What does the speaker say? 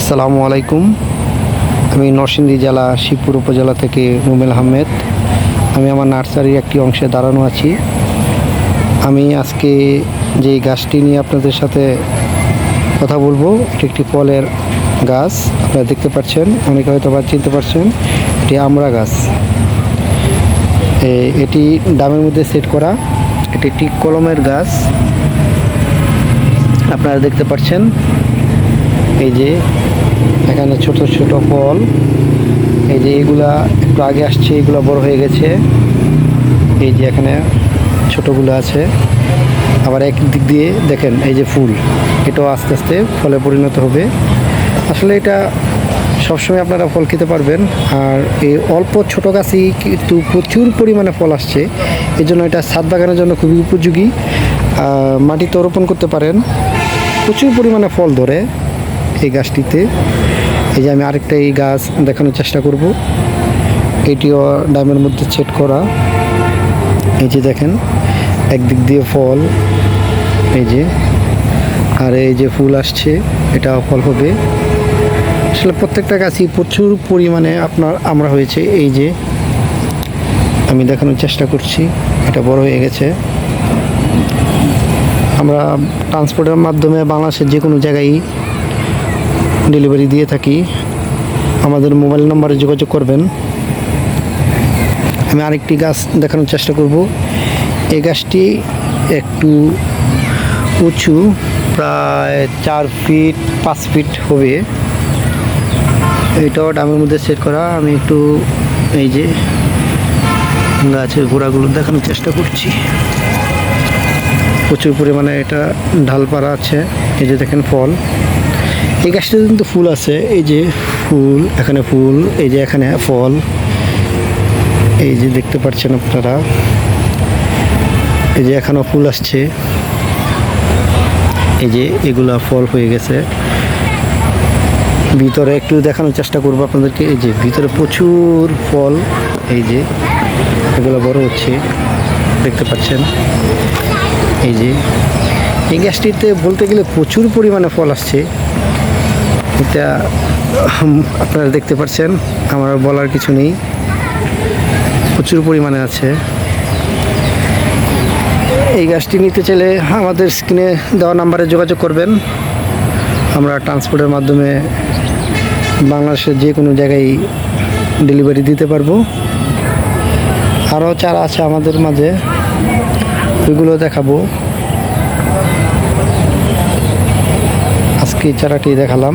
আসসালামু আলাইকুম। আমি নরসিংদী জেলা, শিবপুর উপজেলা থেকে রুমেল আহমেদ। আমি আমার নার্সারির একটি অংশে দাঁড়ানো আছি। আমি আজকে যে গাছটি নিয়ে আপনাদের সাথে কথা বলব, এটি একটি ফলের গাছ। আপনারা দেখতে পাচ্ছেন, অনেকে হয়তো বা চিনতে পারছেন, এটি আমড়া গাছ। এটি দামের মধ্যে সেট করা, এটি একটি কলমের গাছ। আপনারা দেখতে পাচ্ছেন, এই যে এখানে ছোট ছোট ফল। এই যে এইগুলা একটু আগে আসছে, এগুলো বড় হয়ে গেছে। এই যে এখানে ছোটগুলো আছে। আবার এক দিক দিয়ে দেখেন, এই যে ফুল, এটাও আস্তে আস্তে ফলে পরিণত হবে। আসলে এটা সবসময় আপনারা ফল খেতে পারবেন। আর এই অল্প ছোট গাছই কিন্তু প্রচুর পরিমাণে ফল আসছে। এই জন্য এটা ছাদ বাগানের জন্য খুবই উপযোগী। মাটিতে রোপণ করতে পারেন। প্রচুর পরিমাণে ফল ধরে। এই গাছটিতে। এই যে আমি আরেকটা এই গাছ দেখানোর চেষ্টা করব। এটিও ডামের মধ্যে সেট করা। এই যে দেখেন, একদিক দিয়ে ফল। এই যে, আর এই যে ফুল আসছে এটা ফল হবে। আসলে প্রত্যেকটা গাছই প্রচুর পরিমাণে আপনার আমরা হয়েছে। এই যে, আমি দেখানোর চেষ্টা করছি, এটা বড় হয়ে গেছে। আমরা ট্রান্সপোর্টের মাধ্যমে বাংলাদেশের যে কোনো জায়গায় ডেলিভারি দিয়ে থাকি। আমাদের মোবাইল নম্বরে যোগাযোগ করবেন। আমি আরেকটি গাছ দেখানোর চেষ্টা করব। এই গাছটি একটু উঁচু, প্রায় চার ফিট পাঁচ ফিট হবে। এটাও ডামের মধ্যে সেট করা। আমি একটু এই যে গাছের গোড়াগুলো দেখানোর চেষ্টা করছি। প্রচুর পরিমাণে এটা ঢালপাড়া আছে। এই যে দেখেন ফল। এই গাছটাতে কিন্তু ফুল আছে। এই যে ফুল, এখানে ফুল, এই যে এখানে ফল। এই যে দেখতে পাচ্ছেন আপনারা। এই যে এখনও ফুল আসছে। এই যে এগুলা ফল হয়ে গেছে। ভিতরে একটু দেখানোর চেষ্টা করব আপনাদেরকে। এই যে ভিতরে প্রচুর ফল, এই যে এগুলো বড় হচ্ছে, দেখতে পাচ্ছেন। এই যে এই গাছটিতে বলতে গেলে প্রচুর পরিমাণে ফল আসছে। এটা আপনারা দেখতে পাচ্ছেন, আমার বলার কিছু নেই। প্রচুর পরিমাণে আছে। এই গাছটি নিতে চাইলে আমাদের স্ক্রিনে দেওয়া নাম্বারে যোগাযোগ করবেন। আমরা ট্রান্সপোর্টের মাধ্যমে বাংলাদেশের যে কোনো জায়গায় ডেলিভারি দিতে পারব। আরও চারা আছে আমাদের মাঝে, ওইগুলো দেখাবো। আজকে চারাটি দেখালাম।